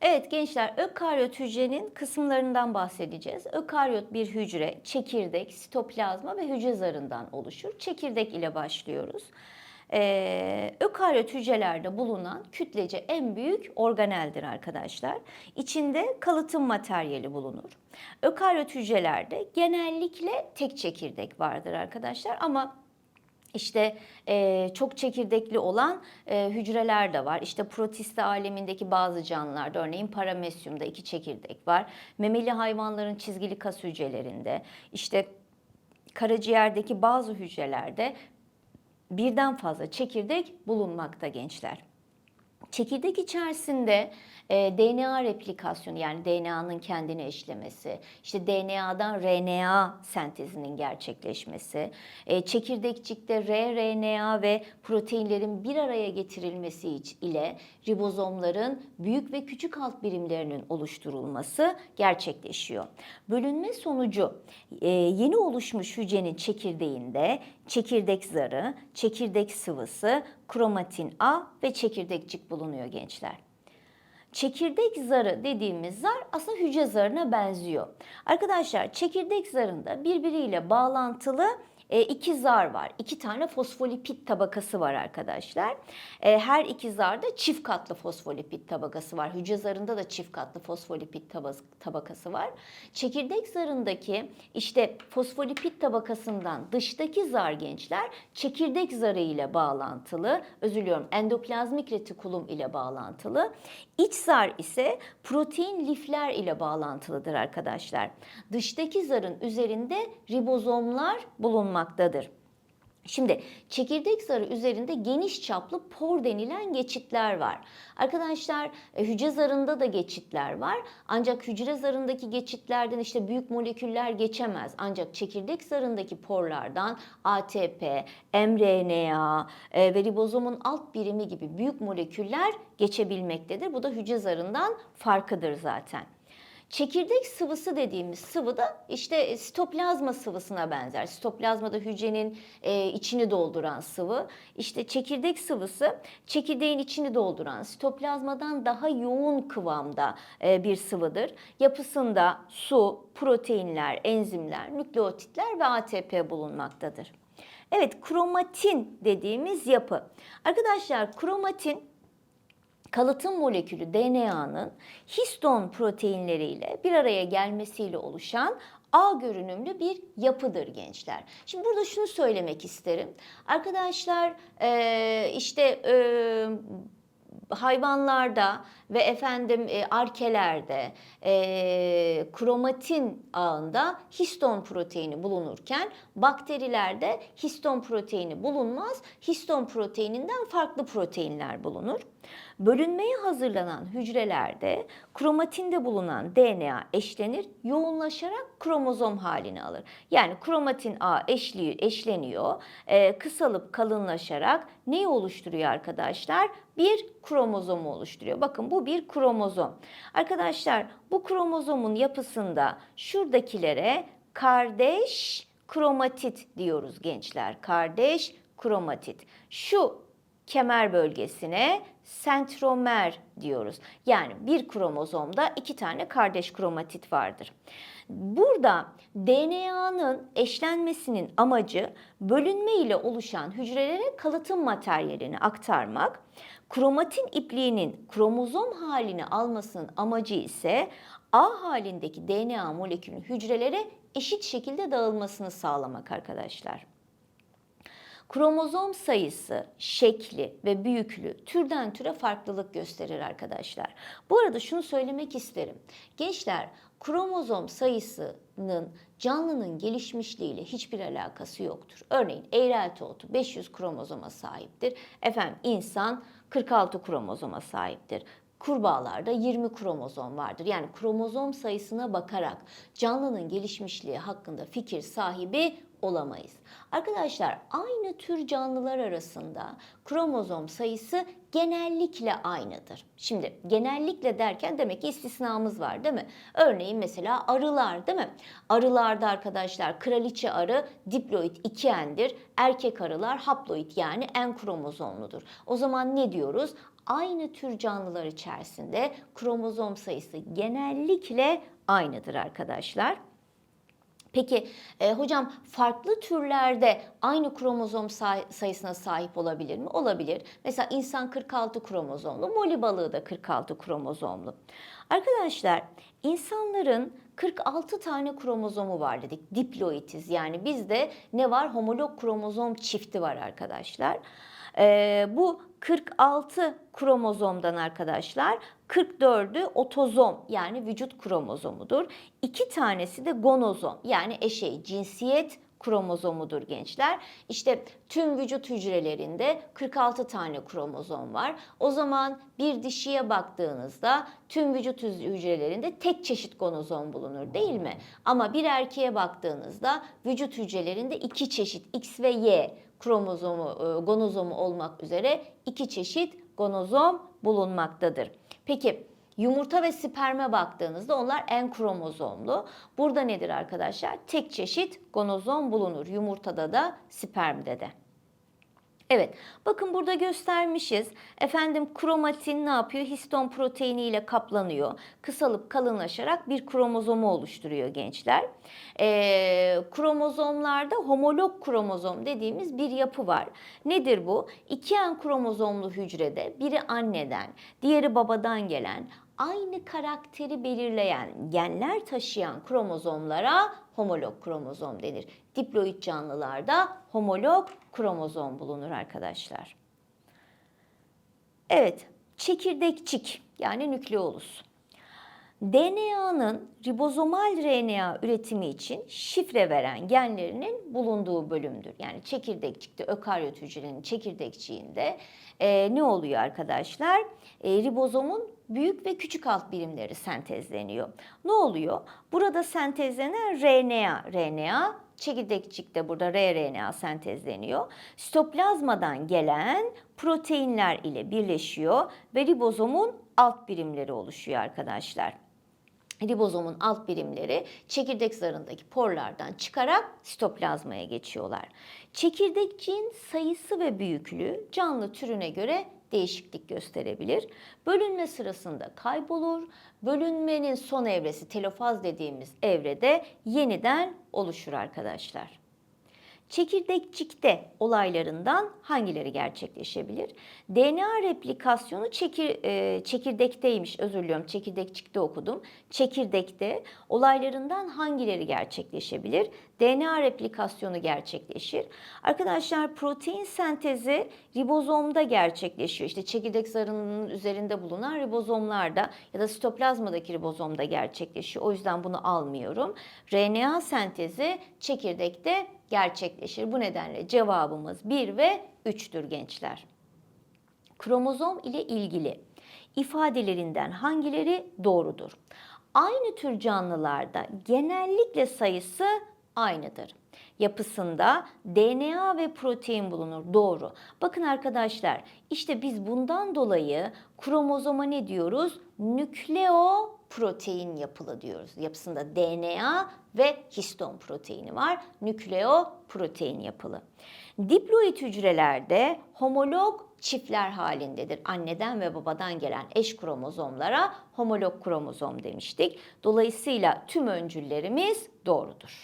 Evet gençler ökaryot hücrenin kısımlarından bahsedeceğiz. Ökaryot bir hücre, çekirdek, sitoplazma ve hücre zarından oluşur. Çekirdek ile başlıyoruz. Ee, ökaryot hücrelerde bulunan kütlece en büyük organeldir arkadaşlar. İçinde kalıtım materyali bulunur. Ökaryot hücrelerde genellikle tek çekirdek vardır arkadaşlar ama işte e, çok çekirdekli olan e, hücreler de var. İşte protiste alemindeki bazı canlılarda örneğin paramesyumda iki çekirdek var. Memeli hayvanların çizgili kas hücrelerinde, işte karaciğerdeki bazı hücrelerde birden fazla çekirdek bulunmakta gençler. Çekirdek içerisinde e, DNA replikasyonu yani DNA'nın kendini eşlemesi, işte DNA'dan RNA sentezinin gerçekleşmesi, e, çekirdekçikte rRNA ve proteinlerin bir araya getirilmesi ile ribozomların büyük ve küçük alt birimlerinin oluşturulması gerçekleşiyor. Bölünme sonucu e, yeni oluşmuş hücrenin çekirdeğinde çekirdek zarı, çekirdek sıvısı, kromatin A ve çekirdekçik bulunuyor gençler. Çekirdek zarı dediğimiz zar aslında hücre zarına benziyor. Arkadaşlar çekirdek zarında birbiriyle bağlantılı e, iki zar var. İki tane fosfolipid tabakası var arkadaşlar. E, her iki zarda çift katlı fosfolipid tabakası var. Hücre zarında da çift katlı fosfolipid taba- tabakası var. Çekirdek zarındaki işte fosfolipid tabakasından dıştaki zar gençler çekirdek zarı ile bağlantılı. Özür diliyorum endoplazmik retikulum ile bağlantılı. İç zar ise protein lifler ile bağlantılıdır arkadaşlar. Dıştaki zarın üzerinde ribozomlar bulunmaktadır. Şimdi çekirdek zarı üzerinde geniş çaplı por denilen geçitler var. Arkadaşlar e, hücre zarında da geçitler var. Ancak hücre zarındaki geçitlerden işte büyük moleküller geçemez. Ancak çekirdek zarındaki porlardan ATP, mRNA e, ve ribozomun alt birimi gibi büyük moleküller geçebilmektedir. Bu da hücre zarından farkıdır zaten. Çekirdek sıvısı dediğimiz sıvı da işte sitoplazma sıvısına benzer. Sitoplazma da hücrenin e, içini dolduran sıvı. İşte çekirdek sıvısı çekirdeğin içini dolduran sitoplazmadan daha yoğun kıvamda e, bir sıvıdır. Yapısında su, proteinler, enzimler, nükleotitler ve ATP bulunmaktadır. Evet kromatin dediğimiz yapı. Arkadaşlar kromatin kalıtım molekülü DNA'nın histon proteinleriyle bir araya gelmesiyle oluşan A görünümlü bir yapıdır gençler. Şimdi burada şunu söylemek isterim. Arkadaşlar eee, işte eee, hayvanlarda ve efendim e, arkelerde e, kromatin ağında histon proteini bulunurken bakterilerde histon proteini bulunmaz. Histon proteininden farklı proteinler bulunur. Bölünmeye hazırlanan hücrelerde kromatinde bulunan DNA eşlenir, yoğunlaşarak kromozom halini alır. Yani kromatin A eşliyor, eşleniyor, e, kısalıp kalınlaşarak neyi oluşturuyor arkadaşlar? Bir kromozomu oluşturuyor. Bakın bu bir kromozom. Arkadaşlar bu kromozomun yapısında şuradakilere kardeş kromatit diyoruz gençler. Kardeş kromatit. Şu kemer bölgesine sentromer diyoruz. Yani bir kromozomda iki tane kardeş kromatit vardır. Burada DNA'nın eşlenmesinin amacı bölünme ile oluşan hücrelere kalıtım materyalini aktarmak. Kromatin ipliğinin kromozom halini almasının amacı ise A halindeki DNA molekülünün hücrelere eşit şekilde dağılmasını sağlamak arkadaşlar. Kromozom sayısı, şekli ve büyüklüğü türden türe farklılık gösterir arkadaşlar. Bu arada şunu söylemek isterim. Gençler kromozom sayısının canlının gelişmişliğiyle hiçbir alakası yoktur. Örneğin eğrelti otu 500 kromozoma sahiptir. Efendim insan 46 kromozoma sahiptir. Kurbağalarda 20 kromozom vardır. Yani kromozom sayısına bakarak canlının gelişmişliği hakkında fikir sahibi olamayız. Arkadaşlar aynı tür canlılar arasında kromozom sayısı genellikle aynıdır. Şimdi genellikle derken demek ki istisnamız var değil mi? Örneğin mesela arılar değil mi? Arılarda arkadaşlar kraliçe arı diploid 2N'dir. Erkek arılar haploid yani en kromozomludur. O zaman ne diyoruz? Aynı tür canlılar içerisinde kromozom sayısı genellikle aynıdır arkadaşlar. Peki e, hocam farklı türlerde aynı kromozom say- sayısına sahip olabilir mi? Olabilir. Mesela insan 46 kromozomlu, moli balığı da 46 kromozomlu. Arkadaşlar insanların 46 tane kromozomu var dedik. Diploitiz yani bizde ne var? Homolog kromozom çifti var arkadaşlar. Ee, bu 46 kromozomdan arkadaşlar 44'ü otozom yani vücut kromozomudur. İki tanesi de gonozom yani eşey cinsiyet kromozomudur gençler. İşte tüm vücut hücrelerinde 46 tane kromozom var. O zaman bir dişiye baktığınızda tüm vücut hücrelerinde tek çeşit gonozom bulunur değil mi? Ama bir erkeğe baktığınızda vücut hücrelerinde iki çeşit X ve Y kromozomu, e, gonozomu olmak üzere iki çeşit gonozom bulunmaktadır. Peki yumurta ve sperme baktığınızda onlar en kromozomlu. Burada nedir arkadaşlar? Tek çeşit gonozom bulunur. Yumurtada da spermde de. Evet, bakın burada göstermişiz. Efendim kromatin ne yapıyor? Histon proteini ile kaplanıyor. Kısalıp kalınlaşarak bir kromozomu oluşturuyor gençler. Ee, kromozomlarda homolog kromozom dediğimiz bir yapı var. Nedir bu? İki en kromozomlu hücrede biri anneden, diğeri babadan gelen aynı karakteri belirleyen genler taşıyan kromozomlara homolog kromozom denir. Diploid canlılarda homolog kromozom bulunur arkadaşlar. Evet, çekirdekçik yani nükleolus. DNA'nın ribozomal RNA üretimi için şifre veren genlerinin bulunduğu bölümdür. Yani çekirdekçikte, ökaryot hücrenin çekirdekçiğinde e, ne oluyor arkadaşlar? E, ribozomun büyük ve küçük alt birimleri sentezleniyor. Ne oluyor? Burada sentezlenen RNA, RNA çekirdekçikte burada rRNA sentezleniyor. Sitoplazmadan gelen proteinler ile birleşiyor ve ribozomun alt birimleri oluşuyor arkadaşlar. Ribozomun alt birimleri çekirdek zarındaki porlardan çıkarak sitoplazmaya geçiyorlar. Çekirdekçiğin sayısı ve büyüklüğü canlı türüne göre değişiklik gösterebilir. Bölünme sırasında kaybolur. Bölünmenin son evresi telofaz dediğimiz evrede yeniden oluşur arkadaşlar. Çekirdekçikte olaylarından hangileri gerçekleşebilir? DNA replikasyonu çekir, e, çekirdekteymiş, özür diliyorum çekirdekçikte okudum. Çekirdekte olaylarından hangileri gerçekleşebilir? DNA replikasyonu gerçekleşir. Arkadaşlar protein sentezi ribozomda gerçekleşiyor. İşte çekirdek zarının üzerinde bulunan ribozomlarda ya da sitoplazmadaki ribozomda gerçekleşiyor. O yüzden bunu almıyorum. RNA sentezi çekirdekte gerçekleşir. Bu nedenle cevabımız 1 ve 3'tür gençler. Kromozom ile ilgili ifadelerinden hangileri doğrudur? Aynı tür canlılarda genellikle sayısı aynıdır. Yapısında DNA ve protein bulunur. Doğru. Bakın arkadaşlar işte biz bundan dolayı kromozoma ne diyoruz? Nükleo protein yapılı diyoruz. Yapısında DNA ve histon proteini var. Nükleo protein yapılı. Diploid hücrelerde homolog çiftler halindedir. Anneden ve babadan gelen eş kromozomlara homolog kromozom demiştik. Dolayısıyla tüm öncüllerimiz doğrudur.